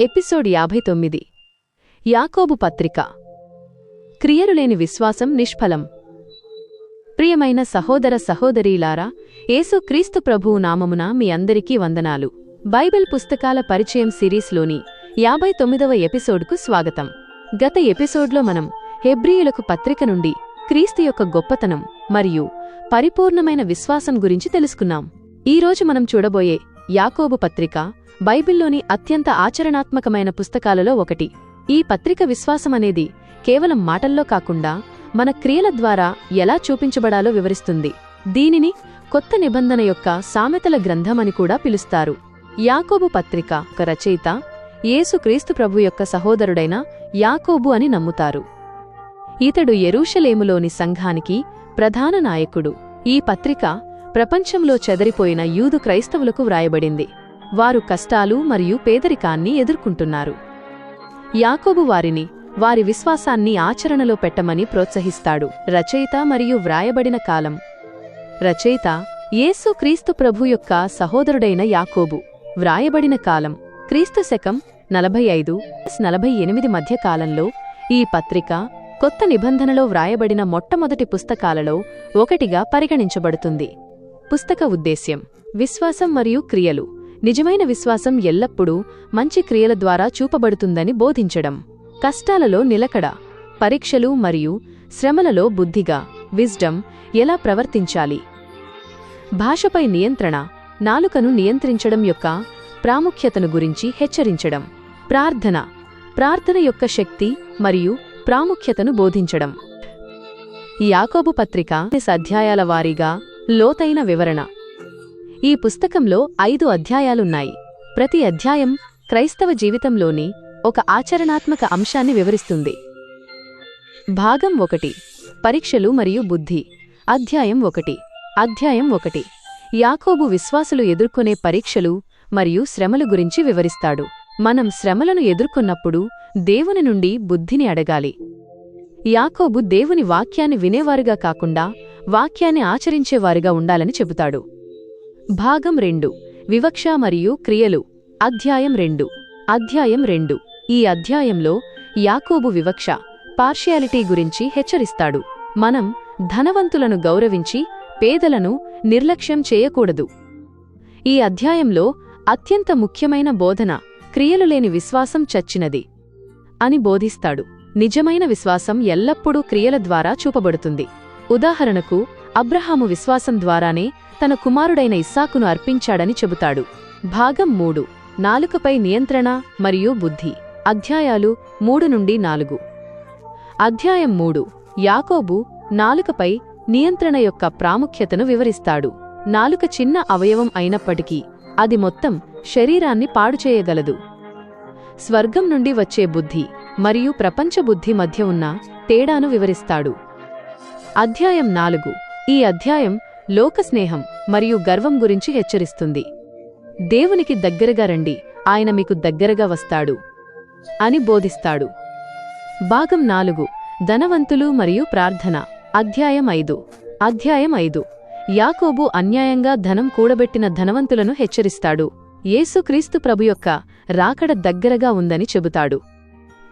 Episode యాభై తొమ్మిది. యాకోబు పత్రిక. క్రియరులేని విశ్వాసం నిష్ఫలం. ప్రియమైన సహోదర సహోదరీలారా ఏసుక్రీస్తు ప్రభువు నామమున మీ అందరికీ వందనాలు. బైబిల్ పుస్తకాల పరిచయం సిరీస్లోని యాభై తొమ్మిదవ ఎపిసోడ్కు స్వాగతం. గత ఎపిసోడ్లో మనం హెబ్రియులకు పత్రిక నుండి క్రీస్తు యొక్క గొప్పతనం మరియు పరిపూర్ణమైన విశ్వాసం గురించి తెలుసుకున్నాం. ఈరోజు మనం చూడబోయే యాకోబు పత్రిక బైబిల్లోని అత్యంత ఆచరణాత్మకమైన పుస్తకాలలో ఒకటి. ఈ పత్రిక విశ్వాసమనేది కేవలం మాటల్లో కాకుండా మన క్రియల ద్వారా ఎలా చూపించబడాలో వివరిస్తుంది. దీనిని కొత్త నిబంధన యొక్క సామెతల గ్రంథమని కూడా పిలుస్తారు. యాకోబు పత్రిక ఒక రచయిత యేసుక్రీస్తు ప్రభు యొక్క సహోదరుడైన యాకోబు అని నమ్ముతారు. ఇతడు ఎరూషలేములోని సంఘానికి ప్రధాన నాయకుడు. ఈ పత్రిక ప్రపంచంలో చెదరిపోయిన యూదు క్రైస్తవులకు వ్రాయబడింది. వారు కష్టాలు మరియు పేదరికాన్ని ఎదుర్కొంటున్నారు. యాకోబు వారిని వారి విశ్వాసాన్ని ఆచరణలో పెట్టమని ప్రోత్సహిస్తాడు. రచయిత మరియు వ్రాయబడిన కాలం. రచయిత యేసు క్రీస్తు ప్రభు యొక్క సహోదరుడైన యాకోబు. వ్రాయబడిన కాలం. క్రీస్తు శకం నలభై ఐదు నలభై ఎనిమిది మధ్య కాలంలో ఈ పత్రిక కొత్త నిబంధనలో వ్రాయబడిన మొట్టమొదటి పుస్తకాలలో ఒకటిగా పరిగణించబడుతుంది. పుస్తక ఉద్దేశ్యం. విశ్వాసం మరియు క్రియలు. నిజమైన విశ్వాసం ఎల్లప్పుడూ మంచి క్రియల ద్వారా చూపబడుతుందని బోధించడం. కష్టాలలో నిలకడ. పరీక్షలు మరియు శ్రమలలో బుద్ధిగా. విజ్డమ్ ఎలా ప్రవర్తించాలి? భాషపై నియంత్రణ. నాలుకను నియంత్రించడం యొక్క ప్రాముఖ్యతను గురించి హెచ్చరించడం. ప్రార్థన. ప్రార్థన యొక్క శక్తి మరియు ప్రాముఖ్యతను బోధించడం. యాకోబు పత్రిక అధ్యాయాల వారీగా లోతైన వివరణ. ఈ పుస్తకంలో ఐదు అధ్యాయాలున్నాయి. ప్రతి అధ్యాయం క్రైస్తవ జీవితంలోని ఒక ఆచరణాత్మక అంశాన్ని వివరిస్తుంది. భాగం ఒకటి. పరీక్షలు మరియు బుద్ధి. అధ్యాయం ఒకటి. అధ్యాయం ఒకటి. యాకోబు విశ్వాసులు ఎదుర్కొనే పరీక్షలు మరియు శ్రమలు గురించి వివరిస్తాడు. మనం శ్రమలను ఎదుర్కొన్నప్పుడు దేవుని నుండి బుద్ధిని అడగాలి. యాకోబు దేవుని వాక్యాన్ని వినేవారుగా కాకుండా వాక్యాన్ని ఆచరించేవారిగా ఉండాలని చెబుతాడు. భాగం రెండు. వివక్ష మరియు క్రియలు. అధ్యాయం రెండు. అధ్యాయం రెండు. ఈ అధ్యాయంలో యాకోబు వివక్ష పార్షియాలిటీ గురించి హెచ్చరిస్తాడు. మనం ధనవంతులను గౌరవించి పేదలను నిర్లక్ష్యం చేయకూడదు. ఈ అధ్యాయంలో అత్యంత ముఖ్యమైన బోధన క్రియలు లేని విశ్వాసం చచ్చినది అని బోధిస్తాడు. నిజమైన విశ్వాసం ఎల్లప్పుడూ క్రియల ద్వారా చూపబడుతుంది. ఉదాహరణకు అబ్రహాము విశ్వాసం ద్వారానే తన కుమారుడైన ఇస్సాకును అర్పించాడని చెబుతాడు. భాగం మూడు. నాలుకపై నియంత్రణ మరియు బుద్ధి. అధ్యాయాలు మూడు నుండి నాలుగు. అధ్యాయం మూడు. యాకోబు నాలుకపై నియంత్రణ యొక్క ప్రాముఖ్యతను వివరిస్తాడు. నాలుక చిన్న అవయవం అయినప్పటికీ అది మొత్తం శరీరాన్ని పాడుచేయగలదు. స్వర్గం నుండి వచ్చే బుద్ధి మరియు ప్రపంచ బుద్ధి మధ్య ఉన్న తేడాను వివరిస్తాడు. అధ్యాయం నాలుగు. ఈ అధ్యాయం లోకస్నేహం మరియు గర్వం గురించి హెచ్చరిస్తుంది. దేవునికి దగ్గరగా రండి ఆయన మీకు దగ్గరగా వస్తాడు అని బోధిస్తాడు. భాగం నాలుగు. ధనవంతులు మరియు ప్రార్థన. అధ్యాయం ఐదు. అధ్యాయం ఐదు. యాకోబు అన్యాయంగా ధనం కూడబెట్టిన ధనవంతులను హెచ్చరిస్తాడు. యేసుక్రీస్తు ప్రభు యొక్క రాకడ దగ్గరగా ఉందని చెబుతాడు.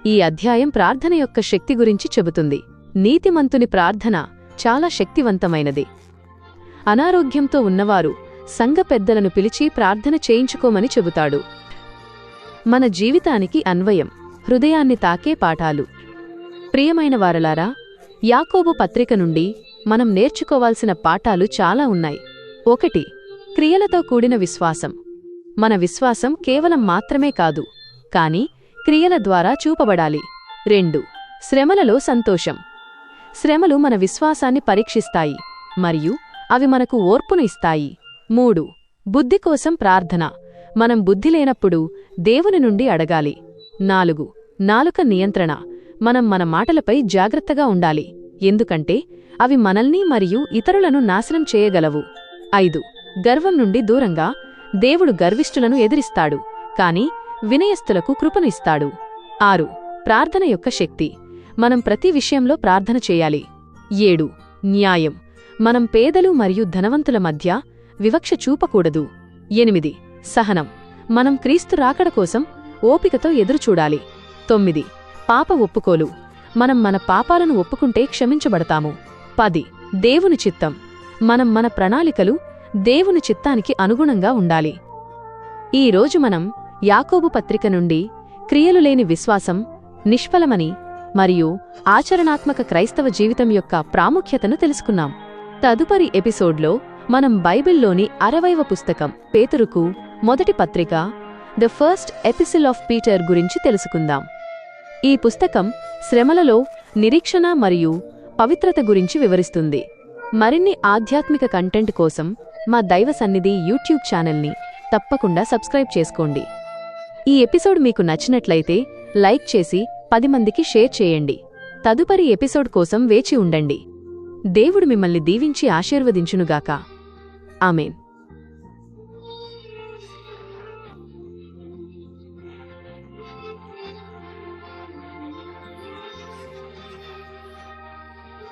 ఈ అధ్యాయం ప్రార్థన యొక్క శక్తి గురించి చెబుతుంది. నీతిమంతుని ప్రార్థన చాలా శక్తివంతమైనది. అనారోగ్యంతో ఉన్నవారు సంఘ పెద్దలను పిలిచి ప్రార్థన చేయించుకోమని చెబుతాడు. మన జీవితానికి అన్వయం హృదయాన్ని తాకే పాఠాలు. ప్రియమైన వారలారా యాకోబు పత్రిక నుండి మనం నేర్చుకోవాల్సిన పాఠాలు చాలా ఉన్నాయి. ఒకటి క్రియలతో కూడిన విశ్వాసం. మన విశ్వాసం కేవలం మాత్రమే కాదు కాని క్రియల ద్వారా చూపబడాలి. రెండు శ్రమలలో సంతోషం. శ్రమలు మన విశ్వాసాన్ని పరీక్షిస్తాయి మరియు అవి మనకు ఓర్పును ఇస్తాయి. మూడు. బుద్ధి కోసం ప్రార్థన. మనం బుద్ధి లేనప్పుడు దేవుని నుండి అడగాలి. నాలుగు. నాలుక నియంత్రణ. మనం మన మాటలపై జాగ్రత్తగా ఉండాలి. ఎందుకంటే అవి మనల్ని మరియు ఇతరులను నాశనం చేయగలవు. ఐదు. గర్వం నుండి దూరంగా దేవుడు గర్విష్ఠులను ఎదిరిస్తాడు. కాని వినయస్థులకు కృపను ఇస్తాడు. ఆరు. ప్రార్థన యొక్క శక్తి. మనం ప్రతి విషయంలో ప్రార్థన చేయాలి. ఏడు. న్యాయం. మనం పేదలు మరియు ధనవంతుల మధ్య వివక్ష చూపకూడదు. ఎనిమిది. సహనం. మనం క్రీస్తు రాకడ కోసం ఓపికతో ఎదురుచూడాలి. తొమ్మిది. పాప ఒప్పుకోలు. మనం మన పాపాలను ఒప్పుకుంటే క్షమించబడతాము. పది. దేవుని చిత్తం. మనం మన ప్రణాళికలు దేవుని చిత్తానికి అనుగుణంగా ఉండాలి. ఈ రోజు మనం యాకోబు పత్రిక నుండి క్రియలు లేని విశ్వాసం నిష్ఫలమని మరియు ఆచరణాత్మక క్రైస్తవ జీవితం యొక్క ప్రాముఖ్యతను తెలుసుకున్నాం. తదుపరి ఎపిసోడ్లో మనం బైబిల్లోని అరవైవ పుస్తకం పేతురుకు మొదటి పత్రిక the first epistle of Peter గురించి తెలుసుకుందాం. ఈ పుస్తకం శ్రమలలో నిరీక్షణ మరియు పవిత్రత గురించి వివరిస్తుంది. మరిన్ని ఆధ్యాత్మిక కంటెంట్ కోసం మా దైవ సన్నిధి యూట్యూబ్ ఛానల్ని తప్పకుండా సబ్స్క్రైబ్ చేసుకోండి. ఈ ఎపిసోడ్ మీకు నచ్చినట్లయితే లైక్ చేసి పది మందికి షేర్ చేయండి. తదుపరి ఎపిసోడ్ కోసం వేచి ఉండండి. దేవుడు మిమ్మల్ని దీవించి ఆశీర్వదించునుగాక. ఆమెన్.